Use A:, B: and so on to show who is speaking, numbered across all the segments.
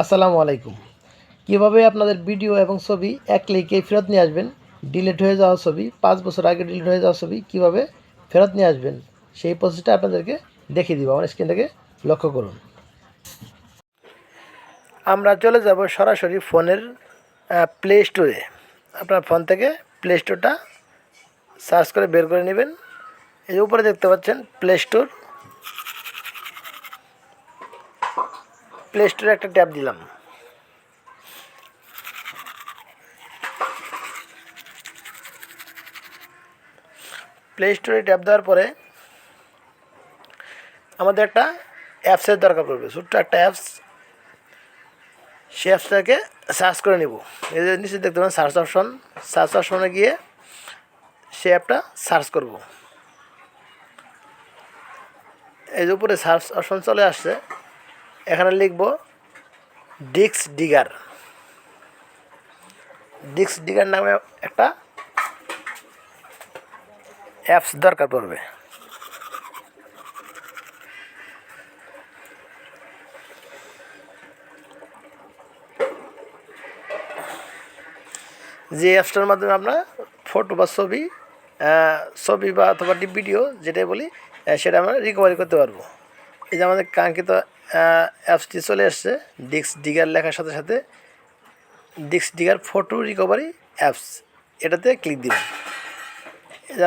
A: আসসালামু আলাইকুম। কীভাবে আপনাদের ভিডিও এবং ছবি এক ক্লিকে ফেরত নিয়ে আসবেন? ডিলিট হয়ে যাওয়া ছবি, পাঁচ বছর আগে ডিলিট হয়ে যাওয়া ছবি কীভাবে ফেরত নিয়ে আসবেন? সেই প্রসেসটা আপনাদেরকে দেখিয়ে দিব। আমার স্ক্রিন থেকে লক্ষ্য করুন। আমরা চলে যাব সরাসরি ফোনের প্লে স্টোরে আপনার ফোন থেকে প্লে স্টোরটা সার্চ করে বের করে নেবেন। এই উপরে দেখতে পাচ্ছেন প্লে স্টোর প্লে স্টোরে একটা ট্যাব দিলাম। প্লে স্টোরে ট্যাব দেওয়ার পরে আমাদের একটা অ্যাপসের দরকার পড়বে। ছোট্ট একটা অ্যাপস সেই অ্যাপসটাকে সার্চ করে নেব। এই যে নিচে দেখতে পাবেন সার্চ অপশন সার্চ অপশনে গিয়ে সে অ্যাপটা সার্চ করব। যে উপরে সার্চ অপশন চলে আসছে। এখানে লিখব ডিক্স ডিগার ডিক্স ডিগার নামে একটা অ্যাপস দরকার পড়বে। যে অ্যাপসটার মাধ্যমে আমরা ফটো বা ছবি ছবি বা অথবা ভিডিও যেটাই বলি সেটা আমরা রিকভারি করতে পারব। এই যে আমাদের কাঙ্ক্ষিত অ্যাপসটি চলে আসছে ডিক্স ডিগার লেখার সাথে সাথে ডিক্স ডিগার ফটো রিকভারি অ্যাপস এটাতে ক্লিক দিবেন।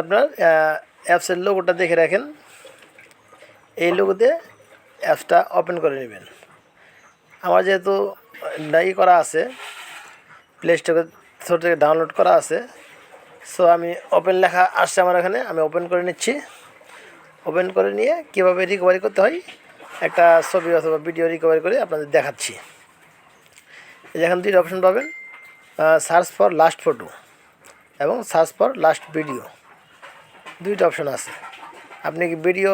A: আপনার অ্যাপসের লোগোটা দেখে রাখেন। এই লোগোতে অ্যাপসটা ওপেন করে নেবেন। আমার যেহেতু ডাই করা আছে প্লে স্টোরে থেকে ডাউনলোড করা আছে সো আমি ওপেন লেখা আসছে আমার এখানে, আমি ওপেন করে নিচ্ছি। ওপেন করে নিয়ে কীভাবে রিকভারি করতে হয় একটা ছবি অথবা ভিডিও রিকভারি করে আপনাদের দেখাচ্ছি। এই যে এখানে দুইটা অপশন পাবেন সার্চ ফর লাস্ট ফটো এবং সার্চ ফর লাস্ট ভিডিও দুইটা অপশন আছে। আপনি কি ভিডিও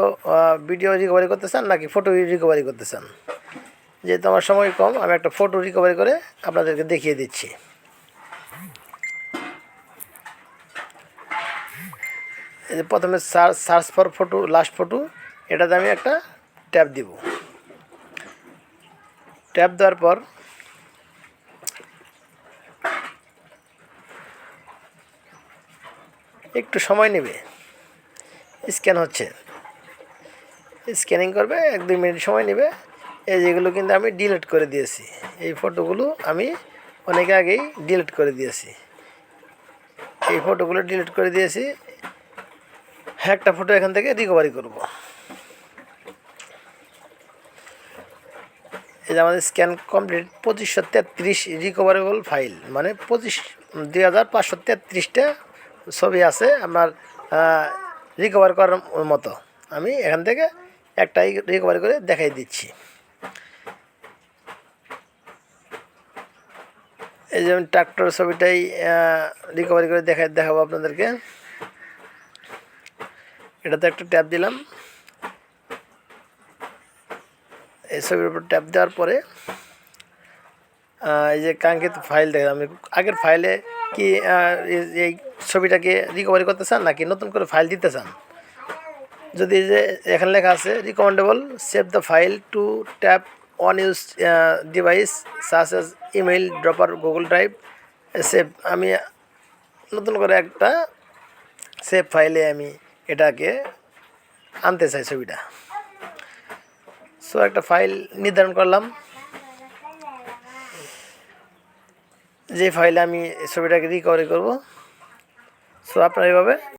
A: ভিডিও রিকভারি করতে চান নাকি ফটো রিকভারি করতে চান? যেহেতু আমার সময় কম, আমি একটা ফটো রিকভারি করে আপনাদেরকে দেখিয়ে দিচ্ছি। প্রথমে search search for photo last photo এটাতে আমি একটা ট্যাব দিব। ট্যাব দেওয়ার পর একটু সময় নেবে। স্ক্যান হচ্ছে। স্ক্যানিং করবে, এক দুই মিনিট সময় নেবে। এই যেগুলো কিন্তু আমি ডিলিট করে দিয়েছি, এই ফটোগুলো আমি অনেক আগেই ডিলিট করে দিয়েছি। এই ফটোগুলো ডিলিট করে দিয়েছি, একটা ফটো এখান থেকে রিকভারি করব। এই যে আমাদের স্ক্যান কমপ্লিট পঁচিশশো তেত্রিশ রিকভারেবল ফাইল মানে পঁচিশ, দুই হাজার পাঁচশো তেত্রিশটা ছবি আছে আপনার রিকভার করার মতো। আমি এখান থেকে একটাই রিকভারি করে দেখাই দিচ্ছি। এই যে ট্রাক্টর ছবিটাই রিকভারি করে দেখা দেখাবো আপনাদেরকে। এটাতে একটা ট্যাপ দিলাম। এই ছবির উপর ট্যাপ দেওয়ার পরে এই যে কাঙ্ক্ষিত ফাইল দেখলাম, আমি আগের ফাইলে কি এই- ছবিটাকে রিকভারি করতে চান নাকি নতুন করে ফাইল দিতে চান যদি যে এখানে লেখা আছে recommendable save the file to tap on use device such as email dropper Google drive save আমি নতুন করে একটা সেভ ফাইলে আমি এটাকে আনতে চাই ছবিটা। সো একটা ফাইল নির্ধারণ করলাম। যে ফাইলে আমি ছবিটাকে রিকভারি করব। সো আপনারা এইভাবে